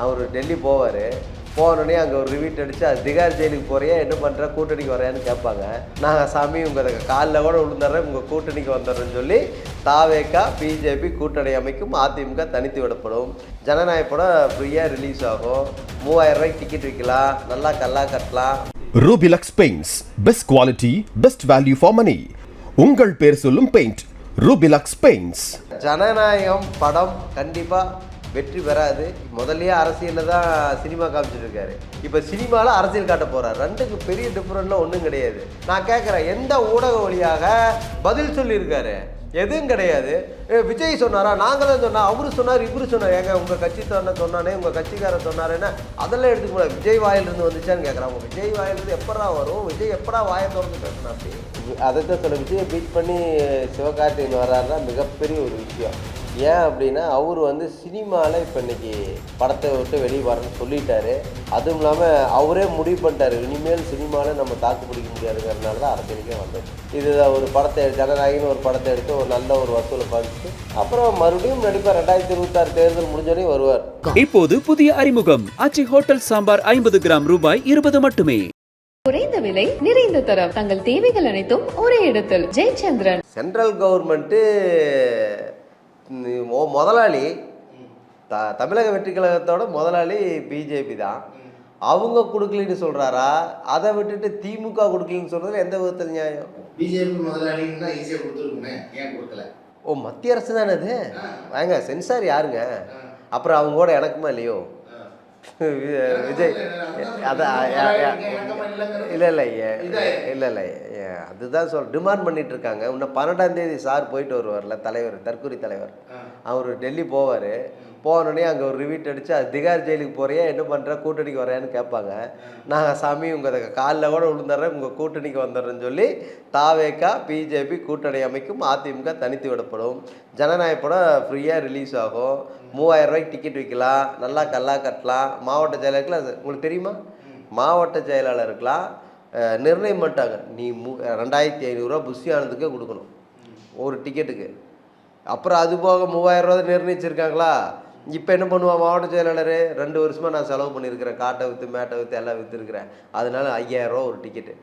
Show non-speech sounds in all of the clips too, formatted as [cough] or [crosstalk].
அவர் டெல்லி போவார். போனோடனே அங்கே ஒரு ரிவீட் அடித்து அது திகார் ஜெயிலுக்கு போறியா? என்ன பண்ணுற கூட்டணிக்கு வரையான்னு கேட்பாங்க. நாங்கள் சாமி உங்கள் காலில் கூட விழுந்துடுறேன் உங்கள் கூட்டணிக்கு வந்துடுறேன்னு சொல்லி தாவேக்கா பிஜேபி கூட்டணி அமைக்கும் அதிமுக தனித்து விடப்படும். ஜனநாயக படம் ஃப்ரீயாக ரிலீஸ் ஆகும். மூவாயிரம் ரூபாய்க்கு டிக்கெட் விற்கலாம். நல்லா கல்லா கட்டலாம். Rubilux paints best quality best value for money உங்கள் பேர் சொல்லும் பெயிண்ட் ரூபிலக்ஸ் பெயிண்ட்ஸ் ஜனநாயகம் படம் கண்டிப்பாக வெற்றி பெறாது. முதல்லயே அரசியலில் தான் சினிமா காமிச்சிட்டு இருக்காரு இப்போ சினிமாவில் அரசியல் காட்ட போறார். ரெண்டுக்கு பெரிய டிஃப்ரெண்ட்லாம் ஒன்றும் கிடையாது. நான் கேட்குறேன் எந்த ஊடக வழியாக பதில் சொல்லியிருக்காரு? எதுவும் கிடையாது. விஜய் சொன்னாரா? நாங்களே சொன்னா அவரு சொன்னார் இவரு சொன்னார். ஏங்க உங்கள் கட்சி சொன்ன சொன்னானே உங்கள் கட்சிக்காரன் சொன்னாருன்னா அதெல்லாம் எடுத்துக்க முடியாது. விஜய் வாயிலிருந்து வந்துச்சான்னு கேட்குறாங்க விஜய் வாயிலிருந்து எப்படா வரும்? விஜய் எப்படா வாயை திறந்து பேசணும் அப்படி அதை தான் சொல்ல விஜயை பீட் பண்ணி சிவகார்த்திகேயன் வர்றாருன்னா மிகப்பெரிய ஒரு விஷயம். ஏன் அப்படின்னா அவர் வந்து சினிமாவில் இப்போ இன்னைக்கு படத்தை விட்டு வெளியே வரணும்னு சொல்லிட்டாரு. அதுவும் இல்லாமல் அவரே முடிவு பண்ணிட்டாரு. இனிமேல் சினிமாவில் நம்ம தாக்கு பிடிக்க முடியாதுங்கிறதுனால தான் அரசியலுக்கே வந்தது. இது ஒரு படத்தை ஜனநாயகன்னு ஒரு படத்தை எடுத்து ஒரு நல்ல ஒரு வசூலை பார்த்துட்டு அப்புறம் மறுபடியும் நடிப்பார் ரெண்டாயிரத்தி இருபத்தாறு தேர்தல் முடிஞ்சோடனே வருவார். இப்போது புதிய அறிமுகம். ஆச்சி ஹோட்டல் சாம்பார் ஐம்பது கிராம் ரூபாய் இருபது மட்டுமே. குறைந்த விலை நிறைந்த தரம். தங்கள் தேவைகள் அனைத்தும் ஒரே இடத்தில். ஜெயச்சந்திரன். சென்ட்ரல் கவர்மெண்ட்டு முதலாளி த தமிழக வெற்றி கழகத்தோட முதலாளி பிஜேபி தான். அவங்க கொடுக்கலன்னு சொல்கிறாரா அதை விட்டுட்டு திமுக கொடுக்கலன்னு சொல்கிறது எந்த விதத்தில் நியாயம்? பிஜேபி முதலாளின்னா ஈஸியாக கொடுத்துருக்குமே ஏன் கொடுக்கல? ஓ மத்திய அரசு தானே அது? வாங்க சென்சார் யாருங்க? அப்புறம் அவங்க கூட எனக்குமா இல்லையோ? விஜய் அதான் இல்லை இல்லை இல்லை இல்லை அதுதான் சொல் டிமாண்ட் பண்ணிட்டு இருக்காங்க இன்னும் பன்னெண்டாம் தேதி சார் போயிட்டு வருவார்ல தலைவர் தற்கொலை தலைவர். அவர் டெல்லி போவார். போனோடனே அங்கே ஒரு ரிவீட் அடித்து அது திகார் ஜெயிலுக்கு போகிறியா என்ன பண்ணுற கூட்டணிக்கு வரையான்னு கேட்பாங்க. நாங்கள் சாமி உங்கள் காலில் கூட விழுந்துடுறேன் உங்கள் கூட்டணிக்கு வந்துடுறேன்னு சொல்லி தாவேக்கா பிஜேபி கூட்டணி அமைக்கும். அதிமுக தனித்து விடப்படும். ஜனநாயக படம் ஃப்ரீயாக ரிலீஸ் ஆகும். மூவாயிரம் ரூபாய்க்கு டிக்கெட் விற்கலாம் நல்லா கல்லா கட்டலாம். மாவட்ட செயலருக்குலாம் அது உங்களுக்கு தெரியுமா? மாவட்ட செயலாளருக்கெலாம் நிர்ணயம் பண்ணிட்டாங்க. நீ மூ ரெண்டாயிரத்தி ஐநூறுரூவா புஷி ஆனதுக்கே கொடுக்கணும். ஒரு டிக்கெட்டுக்கு அப்புறம் அது போக மூவாயிரம் ரூபா நிர்ணயிச்சிருக்காங்களா? இப்போ என்ன பண்ணுவான் மாவட்ட செயலாளர் ரெண்டு வருஷமாக நான் செலவு பண்ணியிருக்கிறேன். காட்டை விற்று மேட்டை விற்று எல்லாம் விற்றுருக்கிறேன் அதனால ஐயாயிரம் ரூபா ஒரு டிக்கெட்டு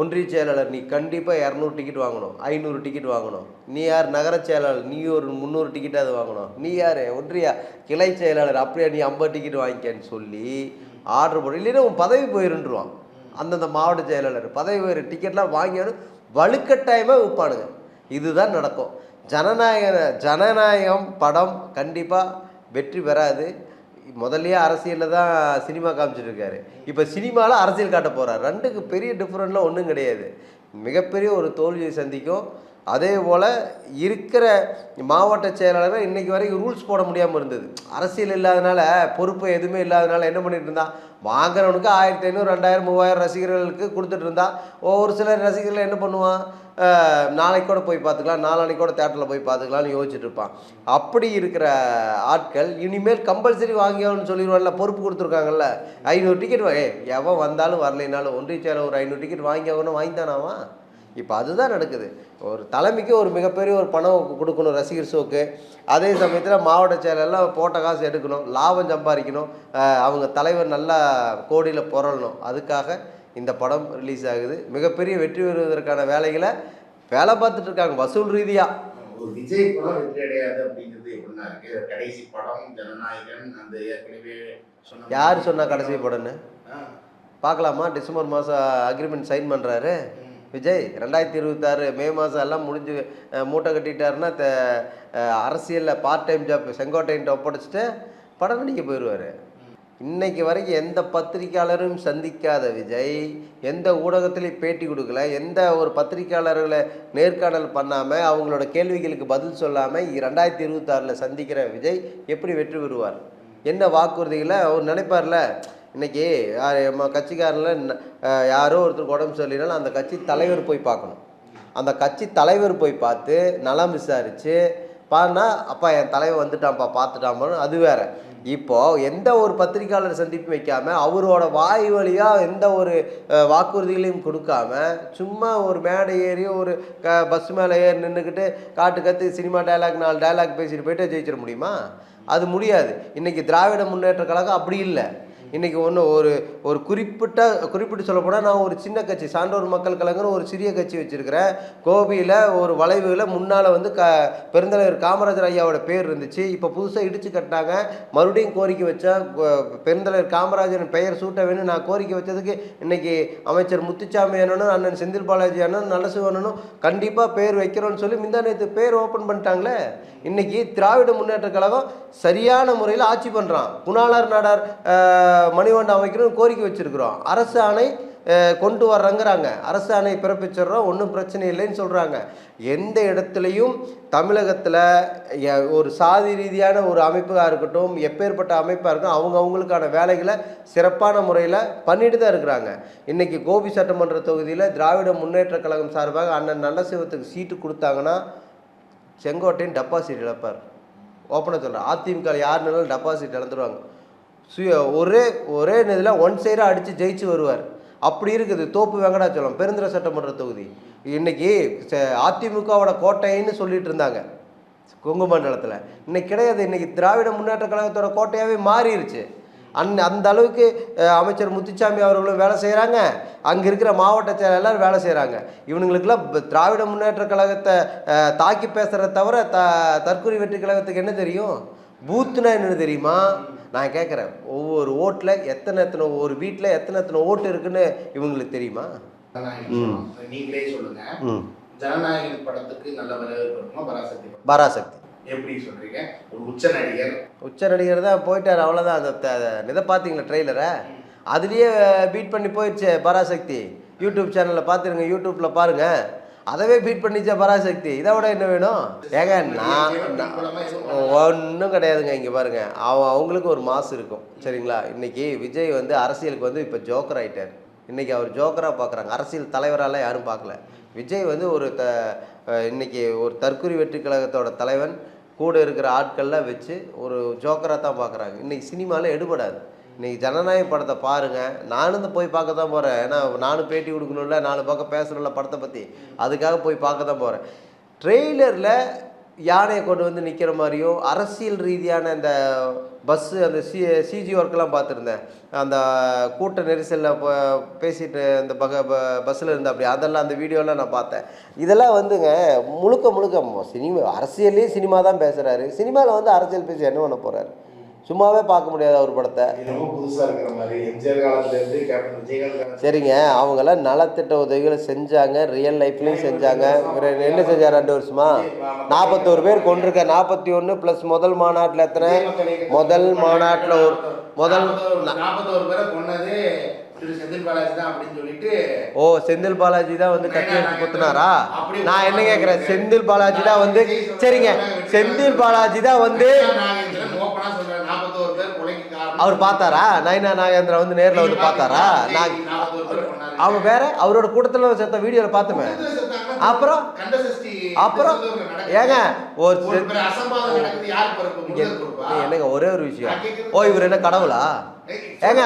ஒன்றிய செயலாளர் நீ கண்டிப்பாக இரநூறு டிக்கெட் வாங்கணும். ஐநூறு டிக்கெட் வாங்கணும். நீ யார்? நகர செயலாளர். நீ ஒரு முந்நூறு டிக்கெட்டாவது வாங்கணும். நீ யார்? ஒன்றியா கிளை செயலாளர். அப்படியே நீ ஐம்பது டிக்கெட் வாங்கிக்கன்னு சொல்லி ஆர்டர் போடு. இல்லைன்னா உன் பதவி போயிருன்றுவான். அந்தந்த மாவட்ட செயலாளர். பதவி போயிரு. டிக்கெட்லாம் வாங்கியாலும் வலுக்கட்டாயமாக விற்பானுங்க இதுதான் நடக்கும். ஜனநாயக ஜனநாயகம் படம் கண்டிப்பாக வெற்றி பெறாது. முதல்லையே அரசியலில் தான் சினிமா காமிச்சிட்ருக்காரு. இப்போ சினிமாவில் அரசியல் காட்ட போகிறார் ரெண்டுக்கு பெரிய டிஃப்ரெண்ட்லாம் ஒன்றும் கிடையாது. மிகப்பெரிய ஒரு தோல்வியை சந்திக்கும். அதே போல் இருக்கிற மாவட்ட செயலாளர் இன்றைக்கு வரைக்கும் ரூல்ஸ் போட முடியாமல் இருந்தது. அரசியல் இல்லாதனால பொறுப்பு எதுவுமே இல்லாதனால என்ன பண்ணிட்டு இருந்தான்? வாங்குறவனுக்கு ஆயிரத்தி ஐநூறு ரெண்டாயிரம் மூவாயிரம் ரசிகர்களுக்கு கொடுத்துட்டு இருந்தான். ஒரு சில ரசிகர்கள் என்ன பண்ணுவான்? நாளைக்கு கூட போய் பார்த்துக்கலாம் நாளானைக்கு கூட தேட்டரில் போய் பார்த்துக்கலாம்னு யோசிச்சுட்டு இருப்பான். அப்படி இருக்கிற ஆட்கள் இனிமேல் கம்பல்சரி வாங்கியாகணும்னு சொல்லிடுவாங்கல்ல பொறுப்பு கொடுத்துருக்காங்கல்ல. ஐநூறு டிக்கெட் ஏ எவன் வந்தாலும் வரலைனாலும் ஒன்றிய செயலர் ஒரு ஐநூறு டிக்கெட் வாங்கி ஆகணும் வாங்கித்தானாவா இப்போ அதுதான் நடக்குது. ஒரு தலைமைக்கு ஒரு மிகப்பெரிய ஒரு பணம் கொடுக்கணும் ரசிகர் ஷோக்கு. அதே சமயத்தில் மாவட்ட செயலெல்லாம் போட்ட காசு எடுக்கணும். லாபம் சம்பாதிக்கணும். அவங்க தலைவர் நல்லா கோடியில் புரளணும். அதுக்காக இந்த படம் ரிலீஸ் ஆகுது. மிகப்பெரிய வெற்றி பெறுவதற்கான வேலைகளை வேலை பார்த்துட்டு இருக்காங்க. வசூல் ரீதியாக ஒரு விஜய் படம் வெற்றி அடையாது அப்படிங்கிறது எப்படின்னா இருக்கு. கடைசி படம் ஜனநாயகன் அந்த ஏற்கனவே சொன்ன யார் சொன்னா கடைசி படம்னு? பார்க்கலாமா? டிசம்பர் மாதம் அக்ரிமெண்ட் சைன் பண்ணுறாரு. விஜய் ரெண்டாயிரத்தி இருபத்தாறு மே மாதம் எல்லாம் முடிஞ்சு மூட்டை கட்டிட்டாருன்னா அரசியலில் பார்ட் டைம் ஜாப் செங்கோட்டையன்ட்ட ஒப்படைச்சிட்டு படம் நடிக்க போயிடுவார் இன்னைக்கு வரைக்கும் எந்த பத்திரிக்கையாளரும் சந்திக்காத விஜய் எந்த ஊடகத்திலையும் பேட்டி கொடுக்கல எந்த ஒரு பத்திரிக்கையாளர்களை நேர்காணல் பண்ணாமல் அவங்களோட கேள்விகளுக்கு பதில் சொல்லாமல் ரெண்டாயிரத்தி இருபத்தாறில் சந்திக்கிற விஜய் எப்படி வெற்றி பெறுவார்? என்ன வாக்குறுதிகளை அவர் நினைப்பார்ல? இன்றைக்கி யார் நம்ம கட்சிக்காரில் யாரோ ஒருத்தருக்கு உடம்பு சரியில்லைனாலும் அந்த கட்சி தலைவர் போய் பார்க்கணும். அந்த கட்சி தலைவர் போய் பார்த்து நலம் விசாரித்து பாருனா அப்பா என் தலைவர் வந்துட்டான்ப்பா பார்த்துட்டாம்பான்னு அது வேற. இப்போ எந்த ஒரு பத்திரிக்கையாளர் சந்திப்பு வைக்காம அவரோட வாய் வழியாக எந்த ஒரு வாக்குறுதிகளையும் கொடுக்காம சும்மா ஒரு மேடை ஏறி ஒரு க பஸ் மேலே ஏறி நின்றுக்கிட்டு காட்டு கத்து சினிமா டைலாக் நாலு டயலாக் பேசிட்டு போயிட்டு ஜெயிச்சிட முடியுமா? அது முடியாது. இன்றைக்கி திராவிட முன்னேற்ற கழகம் அப்படி இல்லை. இன்றைக்கி ஒன்று ஒரு ஒரு குறிப்பிட்ட குறிப்பிட்டு சொல்லப்போனால் நான் ஒரு சின்ன கட்சி சான்றோர் மக்கள் கழகம்னு ஒரு சிறிய கட்சி வச்சுருக்கிறேன். கோபியில் ஒரு வளைவில் முன்னால் வந்து க பெருந்தலைவர் காமராஜர் ஐயாவோட பேர் இருந்துச்சு. இப்போ புதுசாக இடித்து கட்டினாங்க. மறுபடியும் கோரிக்கை வச்சா பெருந்தலைவர் காமராஜர் பெயர் சூட்ட வேணும் நான் கோரிக்கை வச்சதுக்கு இன்றைக்கி அமைச்சர் முத்துச்சாமி அண்ணனும் அண்ணன் செந்தில் பாலாஜி அண்ணன் நல்லசிவண்ணனும் கண்டிப்பாக பேர் வைக்கிறோன்னு சொல்லி முந்தா நேற்று பேர் ஓப்பன் பண்ணிட்டாங்களே. இன்றைக்கி திராவிட முன்னேற்ற கழகம் சரியான முறையில் ஆட்சி பண்ணுறான் குணாளர் நாடார் மணிவண்டம் அமைக்கணும்னு கோரிக்கை வச்சிருக்கிறோம். அரசு ஆணை கொண்டு வர்றங்கிறாங்க. அரசு ஆணை பிறப்பிச்சிடுறோம். ஒன்றும் பிரச்சனை இல்லைன்னு சொல்கிறாங்க எந்த இடத்துலையும் தமிழகத்தில் ஒரு சாதி ரீதியான ஒரு அமைப்பாக இருக்கட்டும் எப்பேற்பட்ட அமைப்பாக இருக்கட்டும் அவங்க அவங்களுக்கான வேலைகளை சிறப்பான முறையில் பண்ணிட்டு தான் இருக்கிறாங்க. இன்றைக்கி கோபி சட்டமன்ற தொகுதியில் திராவிட முன்னேற்ற கழகம் சார்பாக அண்ணன் நல்லசிவத்துக்கு சீட்டு கொடுத்தாங்கன்னா செங்கோட்டையின் டெபாசிட் இழப்பார். ஓப்பனாக சொல்கிறேன் அதிமுக யாருனாலும் டெபாசிட் இழந்துருவாங்க. சுய ஒரே ஒரே இதில் ஒன் சைடாக அடித்து ஜெயிச்சு வருவார். அப்படி இருக்குது. தோப்பு வெங்கடாச்சலம் பெருந்திர சட்டமன்ற தொகுதி. இன்னைக்கு ச- அதிமுகவோட கோட்டைன்னு சொல்லிட்டு இருந்தாங்க. கொங்கு மண்டலத்தில். இன்னைக்கு கிடையாது. இன்னைக்கு திராவிட முன்னேற்ற கழகத்தோட கோட்டையாகவே மாறிடுச்சு அந் அந்த அளவுக்கு அமைச்சர் முத்துச்சாமி அவர்களும் வேலை செய்கிறாங்க அங்கே இருக்கிற மாவட்ட செயலாளர் வேலை செய்கிறாங்க இவனுங்களுக்கெல்லாம் திராவிட முன்னேற்ற கழகத்தை தாக்கி பேசுகிறத தவிர த தற்கொலை வெற்றி கழகத்துக்கு என்ன தெரியும்? பூத்துனா என்னன்னு தெரியுமா? நான் கேட்குறேன் ஒவ்வொரு ஓட்டில் எத்தனை எத்தனை ஒரு வீட்டில் எத்தனை எத்தனை ஓட்டு இருக்குன்னு இவங்களுக்கு தெரியுமா? நீங்களே சொல்லுங்க. ம். ஜனநாயகன் படத்துக்கு நல்ல வரவேற்பு பராசக்தி பராசக்தி. எப்படி சொல்றீங்க? ஒரு உச்ச நடிகர் உச்ச நடிகர் தான் போயிட்டார் அவ்வளோதான் அந்த இதை பார்த்தீங்களா ட்ரெய்லரை அதுலேயே பீட் பண்ணி போயிடுச்சு பராசக்தி. யூடியூப் சேனலில் பார்த்துருங்க யூடியூப்பில் பாருங்கள் அதவே பீட் பண்ணிச்சா பராசக்தி. இதை விட என்ன வேணும்? ஏங்க நான் ஒன்றும் கிடையாதுங்க இங்கே பாருங்க. அவன் அவங்களுக்கு ஒரு மாசு இருக்கும் சரிங்களா? இன்னைக்கு விஜய் வந்து அரசியலுக்கு வந்து இப்போ ஜோக்கர் ஆகிட்டார் இன்னைக்கு அவர் ஜோக்கராக பார்க்குறாங்க அரசியல் தலைவரால் யாரும் பார்க்கல விஜய் வந்து ஒரு த இன்றைக்கி இன்னைக்கு ஒரு தற்குறி வெற்றி கழகத்தோட தலைவன் கூட இருக்கிற ஆட்கள்லாம் வச்சு ஒரு ஜோக்கராக தான் பார்க்குறாங்க இன்னைக்கு சினிமாவில் எடுபடாது. இன்றைக்கி ஜனநாயக படத்தை பாருங்கள் நானும் போய் பார்க்க தான் போகிறேன் ஏன்னா நானும் பேட்டி கொடுக்கணும்ல நாலு பக்கம் பேசணும்ல படத்தை பற்றி அதுக்காக போய் பார்க்க தான் போகிறேன் ட்ரெய்லரில் யானையை கொண்டு வந்து நிற்கிற மாதிரியும் அரசியல் ரீதியான இந்த பஸ்ஸு அந்த சி சிஜி ஒர்க்கெலாம் பார்த்துருந்தேன். அந்த கூட்ட நெரிசலில் பேசிட்டு அந்த பக பஸ்ஸில் இருந்த அப்படி அதெல்லாம் அந்த வீடியோலாம் நான் பார்த்தேன். இதெல்லாம் வந்துங்க முழுக்க முழுக்க சினிமா அரசியல்லையும் சினிமா தான் பேசுகிறாரு சினிமாவில் வந்து அரசியல் பேசி என்ன பண்ண போகிறாரு சும்மாவே பார்க்க முடியாது அவர் படத்தை. இருக்கிற மாதிரி. எம்ஜிஆர் கேப்டன் விஜயகாந்த் சரிங்க. அவங்களாம் நலத்திட்ட உதவிகளை செஞ்சாங்க. ரியல் லைஃப்லையும் செஞ்சாங்க. என்ன செஞ்சார் ரெண்டு வருஷமா? நாற்பத்தோரு பேர் கொண்டிருக்க நாற்பத்தி ஒன்று ப்ளஸ் முதல் மாநாட்டில் எத்தனை? முதல் மாநாட்டில் ஒரு முதல் நாற்பத்தோரு பேரை சொல்லிட்டு ஓ செந்தில் பாலாஜி தான் வந்து கட்டி எடுத்து குத்துனாரா? நான் என்ன கேட்குறேன் செந்தில் பாலாஜி தான் வந்து சரிங்க. செந்தில் பாலாஜி தான் வந்து நாகேந்திரன் ஓப்பனா சொல்றாரு நாற்பத்தோரு பேர் கொலைக்கு காரணம் அவர் பார்த்தாரா? நயனா நாகேந்திரா வந்து நேரில் வந்து பார்த்தாரா? நான். அவன் வேற? அவரோட கூட்டத்தில் செத்த வீடியோவில் பார்த்துமே அப்புறம் அப்புறம். ஏங்க ஒரு என்னங்க ஒரே ஒரு விஷயம். ஓ இவர் என்ன கடவுளா? ஏங்க.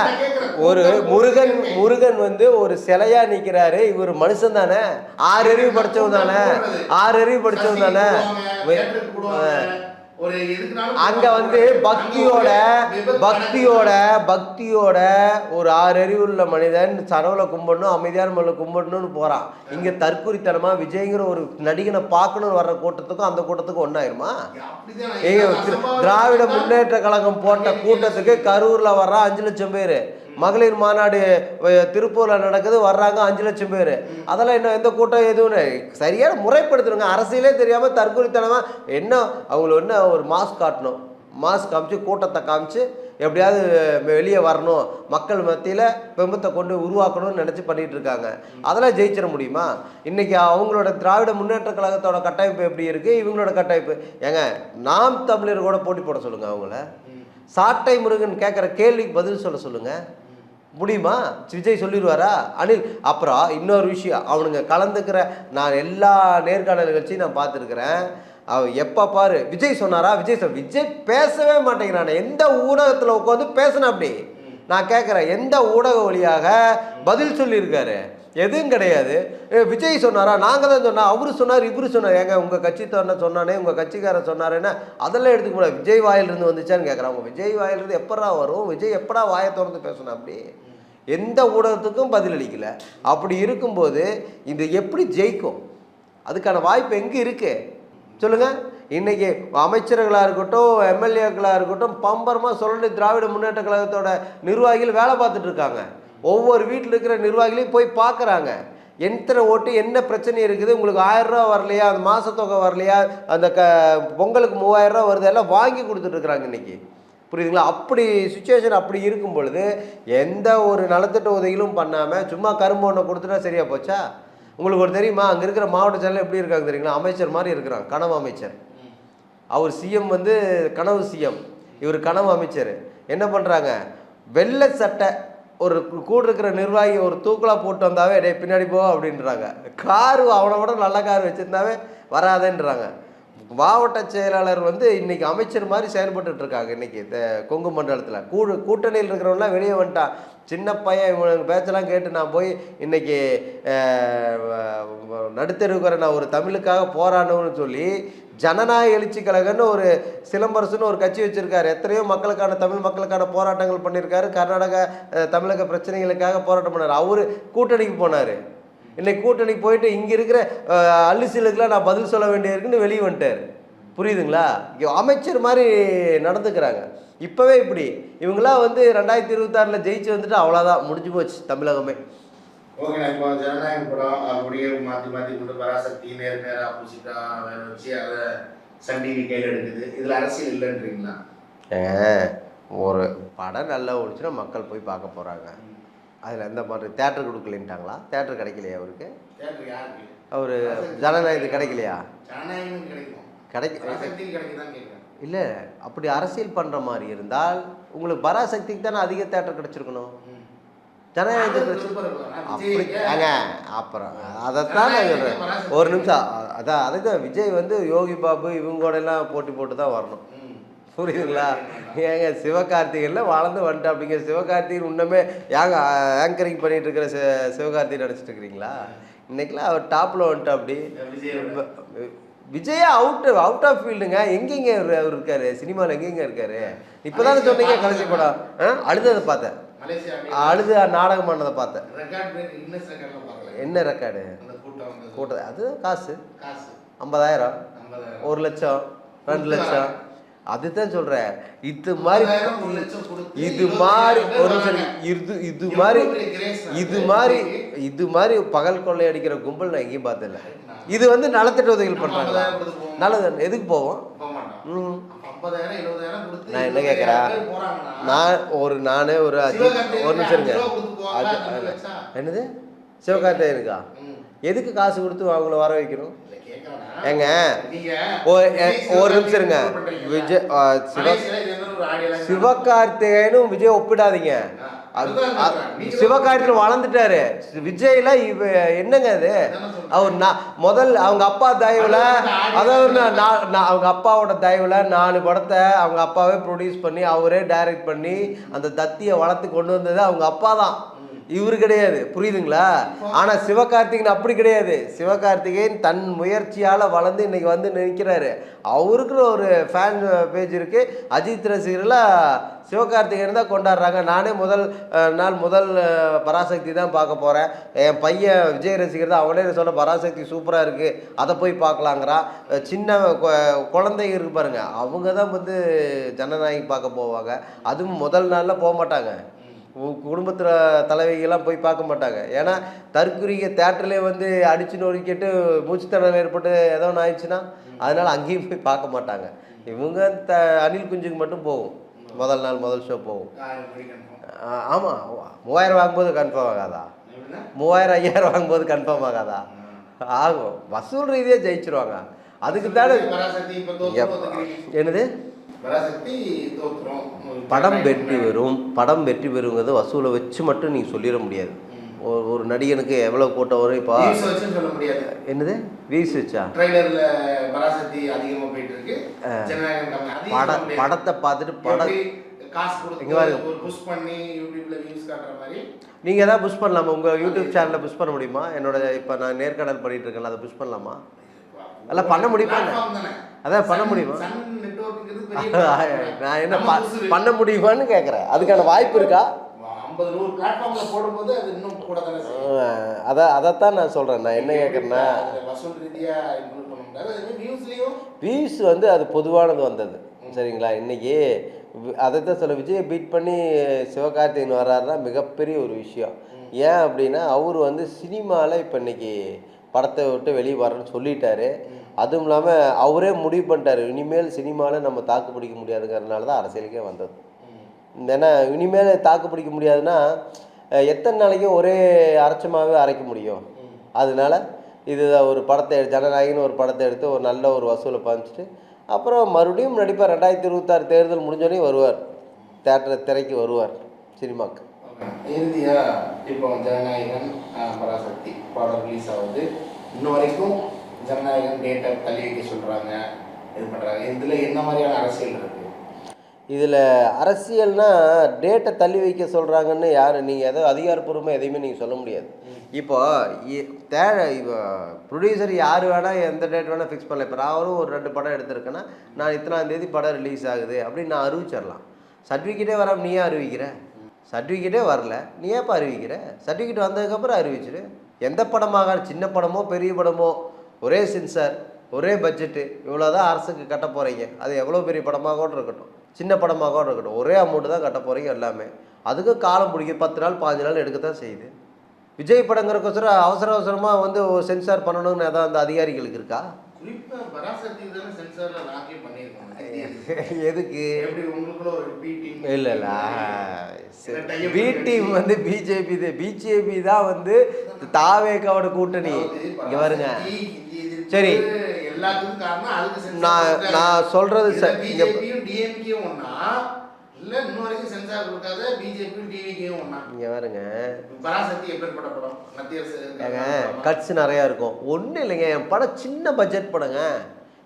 ஒரு முருகன். முருகன் வந்து ஒரு சிலையா நிக்கிறாரு. இவர் மனுஷன் தானே. ஆறு அறிவு படிச்சவன் தானே. ஆறு அறிவு படிச்சவன் தானே. அங்க வந்து பக்தியோட பக்தியோட பக்தியோட ஒரு ஆறு அறிவுள்ள மனிதன் சடவுல கும்பிடணும் அமைதியான மலை கும்பிடணும்னு போறான். இங்க தற்குறித்தனமா விஜய்ங்கிற ஒரு நடிகனை பார்க்கணும்னு வர்ற கூட்டத்துக்கும் அந்த கூட்டத்துக்கும் ஒன்னாயிருமா ஏங்க திராவிட முன்னேற்ற கழகம் போட்ட கூட்டத்துக்கு கரூர்ல வர்றா அஞ்சு லட்சம் பேர். மகளிர் மாநாடு திருப்பூர்ல நடக்குது வர்றாங்க அஞ்சு லட்சம் பேர். அதெல்லாம் இன்னும் எந்த கூட்டம் எதுவும் சரியான முறைப்படுத்தணுங்க. அரசியலே தெரியாம தற்கொலைத்தனமா என்ன அவங்கள என்ன ஒரு மாஸ்க் காட்டணும். மாஸ்க் காமிச்சு கூட்டத்தை காமிச்சு எப்படியாவது வெளியே வரணும். மக்கள் மத்தியில் பெம்பத்தை கொண்டு உருவாக்கணும்னு நினச்சி பண்ணிட்டு இருக்காங்க. அதெல்லாம் ஜெயிச்சிட முடியுமா? இன்னைக்கு அவங்களோட திராவிட முன்னேற்ற கழகத்தோட கட்டமைப்பு எப்படி இருக்குது இவங்களோட கட்டமைப்பு. ஏங்க நாம் தமிழர் கூட போட்டி போட சொல்லுங்கள் அவங்கள. சாட்டை முருகன் கேட்குற கேள்விக்கு பதில் சொல்ல சொல்லுங்கள் முடியுமா? விஜய் சொல்லிடுவாரா? அனில் அப்புறம் இன்னொரு விஷயம். அவனுங்க கலந்துக்கிற நான் எல்லா நேர்காணல் நிகழ்ச்சியும் நான் பார்த்துருக்குறேன். அவன் எப்போ பாரு விஜய் சொன்னாரா? விஜய் சொல் விஜய் பேசவே மாட்டேங்கிறானே. எந்த ஊடகத்தில் உட்காந்து பேசின அப்படி? நான் கேட்குறேன் எந்த ஊடக வழியாக பதில் சொல்லியிருக்காரு? எதுவும் கிடையாது. விஜய் சொன்னாரா? நாங்கள் தான் சொன்னா அவரு சொன்னார் இவரு சொன்னார். ஏங்க உங்கள் கட்சி தோண சொன்னானே உங்கள் கட்சிக்காரன் சொன்னாருன்னா அதெல்லாம் எடுத்துக்க விஜய் வாயிலிருந்து வந்துச்சான்னு கேட்குறாங்க விஜய் வாயிலிருந்து எப்படா வரும்? விஜய் எப்படா வாயை திறந்து பேசணும் அப்படி? எந்த ஊடகத்துக்கும் பதிலளிக்கல அப்படி இருக்கும்போது இது எப்படி ஜெயிக்கும்? அதுக்கான வாய்ப்பு எங்கே இருக்கு? சொல்லுங்கள் இன்றைக்கி அமைச்சர்களாக இருக்கட்டும் எம்எல்ஏக்களாக இருக்கட்டும் பம்பரமாக சொல்லி திராவிட முன்னேற்ற கழகத்தோட நிர்வாகிகள் வேலை பார்த்துட்ருக்காங்க ஒவ்வொரு வீட்டில் இருக்கிற நிர்வாகிகளையும் போய் பார்க்குறாங்க. எத்தனை ஓட்டு என்ன பிரச்சனை இருக்குது உங்களுக்கு ஆயிரரூவா வரலையா அந்த மாதத்தொகை வரலையா அந்த க பொங்கலுக்கு மூவாயிரரூவா வருது எல்லாம் வாங்கி கொடுத்துட்ருக்குறாங்க இன்றைக்கி இன்னைக்கு. புரியுதுங்களா? அப்படி சுச்சுவேஷன் அப்படி இருக்கும் பொழுது எந்த ஒரு நலத்திட்ட உதவிகளும் பண்ணாமல் சும்மா கரும்பு ஒன்று கொடுத்துட்டா சரியாக போச்சா? உங்களுக்கு ஒரு தெரியுமா? அங்கே இருக்கிற மாவட்ட செயலர் எப்படி இருக்காங்க தெரியுங்களா? அமைச்சர் மாதிரி இருக்கிறாங்க கனவு அமைச்சர். அவர் சிஎம் வந்து கனவு சிஎம் இவர் கனவு அமைச்சர். என்ன பண்ணுறாங்க வெள்ளை சட்டை ஒரு கூட இருக்கிற நிர்வாகி ஒரு தூக்கலாக போட்டு வந்தாவே டே பின்னாடி போ அப்படின்றாங்க. காரு அவனை விட நல்ல கார் வச்சுருந்தாவே வராதேன்றாங்க. மாவட்ட செயலாளர் வந்து இன்னைக்கு அமைச்சர் மாதிரி செயல்பட்டு இருக்காங்க இன்னைக்கு இந்த கொங்கு மண்டலத்தில். கூடு கூட்டணியில் இருக்கிறவங்களாம் வெளியே வந்துட்டான். சின்ன பையன் இவனுக்கு பேச்செல்லாம் கேட்டு நான் போய் இன்னைக்கு நடுத்தருக்கிற நான் ஒரு தமிழுக்காக போராடணும்னு சொல்லி ஜனநாயக எழுச்சி கழகம்னு ஒரு சிலம்பரசுன்னு ஒரு கட்சி வச்சுருக்காரு. எத்தனையோ மக்களுக்கான தமிழ் மக்களுக்கான போராட்டங்கள் பண்ணியிருக்காரு கர்நாடகா தமிழக பிரச்சனைகளுக்காக போராட்டம் பண்ணார். அவர் கூட்டணிக்கு போனார். இன்னைக்கு கூட்டணிக்கு போயிட்டு இங்கே இருக்கிற அஹ், நான் பதில் சொல்ல வேண்டியிருக்குன்னு வெளியே வந்துட்டார். புரியுதுங்களா? அமைச்சர் மாதிரி நடந்துக்கிறாங்க. இப்போவே இப்படி. இவங்களாம் வந்து ரெண்டாயிரத்தி இருபத்தாறில் ஜெயிச்சு வந்துட்டு அவ்வளோதான் முடிஞ்சு போச்சு தமிழகமே. ஓகேண்ணா இப்போ ஜனநாயகம் படம் அப்படியே மாற்றி மாற்றி கொண்டு பராசக்தி நேர் நேராக ஆப்போசிட்டா வேற வச்சு அதை சன் டிவி கையில் எடுக்குது. இதில் அரசியல் இல்லைன்றீங்களா? ஏங்க ஒரு படம் நல்லா ஓடிச்சுன்னா மக்கள் போய் பார்க்க போகிறாங்க அதில் எந்த மாதிரி தேட்டர் கொடுக்கலன்ட்டாங்களா? தேட்டர் கிடைக்கலையா அவருக்கு? அவர் ஜனநாயகத்துக்கு கிடைக்கலையா? ஜனநாயகம் கிடைக்கும். இல்லை அப்படி அரசியல் பண்ணுற மாதிரி இருந்தால் உங்களுக்கு பராசக்திக்கு தானே அதிக தேட்டர் கிடைச்சிருக்கணும்? ஜனநாயகத்துக்கு அப்படி ஏங்க அப்புறம் அதைத்தான் நான் சொல்கிறேன் ஒரு நிமிஷம். அதான் அதுதான் விஜய் வந்து யோகி பாபு இவங்க கூட எல்லாம் போட்டி போட்டு தான் வரணும். புரியுதுங்களா? ஏங்க சிவகார்த்திகேயன்ல வளர்ந்து வந்துட்டா அப்படிங்கிற சிவகார்த்திகேயன் இன்னுமே ஏங்க ஆங்கரிங் பண்ணிட்டு இருக்கிற சி சிவகார்த்திகேயன் நினச்சிட்டு இருக்கிறீங்களா? இன்னைக்கெல்லாம் அவர் டாப்பில் வந்துட்டா அப்படி விஜய் அவுட் அவுட் ஆஃப் ஃபீல்டுங்க எங்கெங்க அவர் இருக்காரு? சினிமாவில் எங்கெங்க இருக்காரு? இப்போதானே சொன்னீங்க கடைசி படம். அழுததை பார்த்தேன். அழுது நாடகம் பண்ணதை பார்த்தேன். என்ன ரெக்கார்டு? கூட்டம் அது காசு. ஐம்பதாயிரம். ஒரு லட்சம் ரெண்டு லட்சம். அதுதான் சொல்றேன். இது மாதிரி இது மாதிரி ஒரு. இது இது மாதிரி இது மாதிரி இது மாதிரி பகல் கொள்ளை அடிக்கிற கும்பல் நான் எங்கேயும் பார்த்ததில்ல. இது வந்து நலத்திட்ட உதவிகள் போவோம். நல்லது எதுக்கு போவோம்? ஐம்பதாயிரம் எழுபதாயிரம் கொடுத்து நான் என்ன கேட்குறேன் நான் ஒரு நானே ஒரு ஒரு நிமிஷம் இருங்க. அது-. என்னது? சிவகார்த்திகேயனுக்கா. எதுக்கு காசு கொடுத்து அவங்கள வர வைக்கணும்? ஏங்க, ஒரு நிமிஷம் இருங்க? விஜய் சிவ சிவகார்த்திகேயனும் விஜய் ஒப்பிடாதீங்க. அது- சிவகார்த்திகேயன் வளர்ந்துட்டாரு. விஜய்ல இவ என்னங்க அது? அவர் நான் முதல் அவங்க அப்பா தயவுல அதாவது அவங்க அப்பாவோட தயவுல நாலு படத்தை அவங்க அப்பாவே ப்ரொடியூஸ் பண்ணி அவரே டைரக்ட் பண்ணி அந்த தத்தியை வளர்த்து கொண்டு வந்தது அவங்க அப்பா தான். இவரு கிடையாது. புரியுதுங்களா? ஆனா சிவகார்த்திகேயன் அப்படி கிடையாது. சிவகார்த்திகேயன் தன் முயற்சியால வளர்ந்து இன்னைக்கு வந்து நிற்கிறாரு. அவருக்குன்னு ஒரு ஃபேன் பேஜ் இருக்கு. அஜித் ரசிகர்லாம் சிவகார்த்திகேயன் தான் கொண்டாடுறாங்க. நானே முதல் நாள் முதல் பராசக்தி தான் பார்க்க போகிறேன் என் பையன் விஜய் ரசிகர் தான். அவனே சொன்ன பராசக்தி சூப்பராக இருக்குது அதை போய் பார்க்கலாங்கிறான் சின்ன கொ- குழந்தைங்க இருக்கு பாருங்க. அவங்க தான் வந்து ஜனநாயகி பார்க்க போவாங்க. அதுவும் முதல் நாளில் போக மாட்டாங்க. குடும்பத்தில் தலைவிகள்லாம் போய் பார்க்க மாட்டாங்க ஏன்னா தற்குறிக தேட்டர்லேயே வந்து அடிச்சு நொறுக்கிட்டு மூச்சுத்திணறல் ஏற்பட்டு ஏதோ ஒன்று ஆயிடுச்சுன்னா அதனால் அங்கேயும் போய் பார்க்க மாட்டாங்க இவங்க த அனில் குஞ்சுக்கு மட்டும் போகும் முதல் நாள் முதல் ஷோ போகும். ஆமாம் மூவாயிரம் வாங்கும்போது கன்ஃபார்ம் ஆகாதா? மூவாயிரம் ஐயாயிரம் வாங்கும்போது கன்ஃபார்ம் ஆகாதா ஆகும் வசூல் ரீதியாக ஜெயிச்சிருவாங்க அதுக்கு தானே. என்னது. படம் வெற்றி பெறும். படம் வெற்றி பெறுங்கிறது வசூலை வச்சு மட்டும் நீங்கள் சொல்லிட முடியாது. ஒரு ஒரு நடிகனுக்கு எவ்வளோ கூட்டம் வரும் இப்போ சொல்ல முடியாது. என்னது? வீஸ் வச்சா ட்ரைலர்ல பராசக்தி அதிகமா போயிட்டு இருக்கு ஜனநாயகம் கம்மி. அதையும் பட சொல்ல முடியாது. படத்தை பார்த்துட்டு படம் பாருங்க. ஒரு புஷ் பண்ணி யூடியூப்ல வியூஸ் காட்டுற மாதிரி. நீங்கள் எதாவது புஷ் பண்ணலாமா? உங்கள் யூடியூப் சேனலில் புஷ் பண்ண முடியுமா? என்னோட இப்போ நான் நேர்காணல் பண்ணிட்டு இருக்கேன்ல அதை புஷ் பண்ணலாமா? அதெல்லாம் பண்ண முடியுமா. அதான் பண்ண முடியுமா? [laughs] நான் என்ன. பண்ண முடியுமான்னு கேட்குறேன் அதுக்கான வாய்ப்பு இருக்கா? அது தானே அதான் அதைத்தான் நான் சொல்கிறேன் நான் என்ன கேட்குறேன்னா அதே வியூஸ் வந்து அது பொதுவானது வந்தது. சரிங்களா? இன்னைக்கு வி- அதைத்தான் சொல்ல விஜயை பீட் பண்ணி சிவகார்த்திகேயன் வர்றாருன்னா மிகப்பெரிய ஒரு விஷயம். ஏன் அப்படின்னா அவர் வந்து சினிமாவில் இப்போ இன்னைக்கு படத்தை விட்டு வெளியே வரேன்னு சொல்லிட்டாரு. அதுவும் இல்லாமல் அவரே முடிவு பண்ணிட்டாரு. இனிமேல் சினிமாவில் நம்ம தாக்கு பிடிக்க முடியாதுங்கிறதுனால தான் அரசியலுக்கே வந்தது. ஏன்னா இனிமேல் தாக்கு பிடிக்க முடியாதுன்னா எத்தனை நாளைக்கும் ஒரே அரைச்சமாகவே அரைக்க முடியும்? அதனால இது ஒரு படத்தை ஜனநாயகன்னு ஒரு படத்தை எடுத்து ஒரு நல்ல ஒரு வசூலை பாஞ்சிட்டு அப்புறம் மறுபடியும் நடிப்பார். ரெண்டாயிரத்தி இருபத்தாறு தேர்தல் முடிஞ்சோடனே வருவார். தேட்டர் திரைக்கு வருவார் சினிமாக்கு. இறுதியா இப்போ ஜனநாயகன் பராசக்தி படம் ரிலீஸ் ஆகுது. இன்ன வரைக்கும் ஜனநாயகம் டேட்டை தள்ளி வைக்க சொல்கிறாங்க இது பண்ணுறாங்க இதில் என்ன மாதிரியான அரசியல் இருக்குது இதில் அரசியல்னா டேட்டை தள்ளி வைக்க சொல்கிறாங்கன்னு யார்? நீங்கள் எதோ அதிகாரப்பூர்வமாக எதையுமே நீங்கள் சொல்ல முடியாது. இப்போது இ- தே ப்ரொடியூசர் யார் வேணால் எந்த டேட் வேணால் ஃபிக்ஸ் பண்ணல இப்போ அவரும் ஒரு ரெண்டு படம் எடுத்திருக்கேன்னா நான் இத்தனாந்தேதி படம் ரிலீஸ் ஆகுது அப்படின்னு நான் அறிவிச்சிடலாம். சர்டிஃபிகேட்டே வராமல் நீ ஏன் அறிவிக்கிற? சர்டிஃபிகேட்டே வரல. நீ ஏப்பா அறிவிக்கிற? சர்டிஃபிகேட் வந்ததுக்கப்புறம் அறிவிச்சிரு. எந்த படமாக சின்ன படமோ பெரிய படமோ ஒரே சென்சார் ஒரே பட்ஜெட்டு இவ்வளோதான் அரசுக்கு கட்ட போகிறீங்க அது எவ்வளோ பெரிய படமாக கூட இருக்கட்டும். சின்ன படமாக கூட இருக்கட்டும். ஒரே அமௌண்ட்டு தான் கட்ட போகிறீங்க எல்லாமே. அதுக்கு காலம் பிடிக்கும். பத்து நாள் பாஞ்சு நாள் எடுக்க தான் செய்யுது. விஜய் படங்கிறக்கோசரம் அவசர அவசரமாக வந்து சென்சார் பண்ணணும்னு ஏதாவது அந்த அதிகாரிகளுக்கு இருக்கா? தானே [laughs] எதுக்கு? இல்லை இல்லை. பி டீம் வந்து பிஜேபி பிஜேபி தான். வந்து தாவேக்காவோட கூட்டணி. இங்கே வருங்க. சரி. எல்லாத்துக்கும் காரணம் அதுக்கு நான்-. நான் சொல்றது இதுல ச- இங்க- பிஜேபியும் டிஎம்கேயும் ஒண்ணா? இல்ல இன்ன வரைக்கும் சென்சார் கொடுக்காத பிஜேபியும் டிவிகேயும் ஒண்ணா? இங்கே வருங்க பராசக்தி எப்பேற்பட்ட படம்? மத்திய அரசு கட்ஸ் நிறையா இருக்கும். ஒன்றும் இல்லைங்க என் படம் சின்ன பட்ஜெட் படங்க.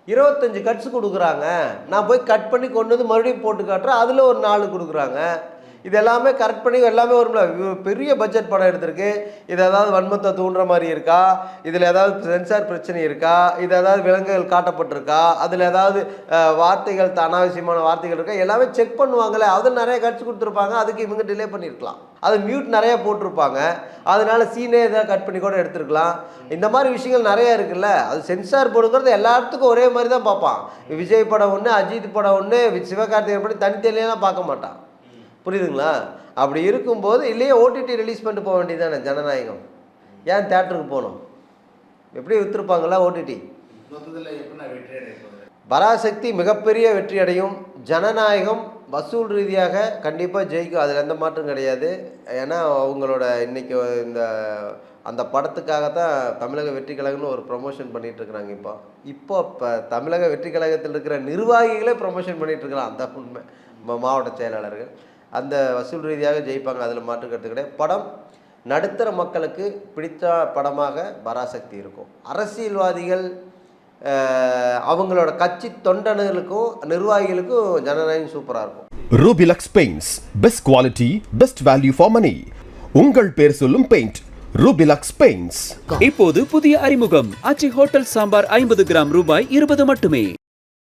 இருபத்தஞ்சு கட்ஸ் கொடுக்குறாங்க. நான் போய் கட் பண்ணி கொண்டு வந்து மறுபடியும் போட்டு காட்டுறேன். அதில் ஒரு நாலு கொடுக்குறாங்க. இது எல்லாமே கரெக்ட் பண்ணி எல்லாமே வரும்ல பெரிய பட்ஜெட் படம் எடுத்திருக்கு. இது ஏதாவது வன்மத்தை தூண்டுற மாதிரி இருக்கா? இதில் ஏதாவது சென்சார் பிரச்சனை இருக்கா? இது ஏதாவது விலங்குகள் காட்டப்பட்டிருக்கா? அதில் ஏதாவது வார்த்தைகள் த- அனாவசியமான வார்த்தைகள் இருக்கா? எல்லாமே செக் பண்ணுவாங்களே. அதில் நிறைய கட்சி கொடுத்துருப்பாங்க. அதுக்கு இவங்க டிலே பண்ணியிருக்கலாம் அது மியூட் நிறைய போட்டிருப்பாங்க. அதனால சீனே எதாவது கட் பண்ணி கூட எடுத்துருக்கலாம். இந்த மாதிரி விஷயங்கள் நிறைய இருக்குல்ல. அது சென்சார் போடுங்கிறது எல்லாத்துக்கும் ஒரே மாதிரி தான் பார்ப்பான். விஜய் படம் ஒன்று அஜித் படம் ஒன்று சிவகார்த்திகேயன் படம் தனித்தனியெல்லாம் பார்க்க மாட்டான். புரியுதுங்களா? அப்படி இருக்கும்போது இல்லையே ஓடிடி ரிலீஸ் பண்ணிட்டு போக வேண்டியதானே ஜனநாயகம். ஏன் தேட்டருக்கு போகணும்? எப்படி விற்றுருப்பாங்களா ஓடிடி பராசக்தி மிகப்பெரிய வெற்றி அடையும் ஜனநாயகம் வசூல் ரீதியாக கண்டிப்பாக ஜெயிக்கும். அதில் எந்த மாற்றம் கிடையாது. ஏன்னா அவங்களோட இன்னைக்கு இந்த அந்த படத்துக்காக தான் தமிழக வெற்றி கழகம்னு ஒரு ப்ரொமோஷன் பண்ணிகிட்டு இருக்கிறாங்க இப்போ. இப்போ இப்போ தமிழக வெற்றி கழகத்தில் இருக்கிற நிர்வாகிகளே ப்ரொமோஷன் பண்ணிகிட்டு இருக்கிறான் அந்த உண்மை. மாவட்ட செயலாளர்கள். அந்த வசூல் ரீதியாக ஜெயிப்பாங்க அதில் மாற்றுக்கிறது கிடையாது. படம் நடுத்தர மக்களுக்கு பிடித்த படமாக பராசக்தி இருக்கும். அரசியல்வாதிகள் அவங்களோட கட்சி தொண்டனுகளுக்கும் நிர்வாகிகளுக்கும் ஜனநாயகம் சூப்பராக இருக்கும். Rubilux Paints. Best quality, best value for money. உங்கள் பேர் சொல்லும் பெயிண்ட் ரூபிலக்ஸ் பெயிண்ட்ஸ் இப்போது புதிய அறிமுகம். ஆச்சி ஹோட்டல் சாம்பார் ஐம்பது கிராம் ரூபாய் இருபது மட்டுமே.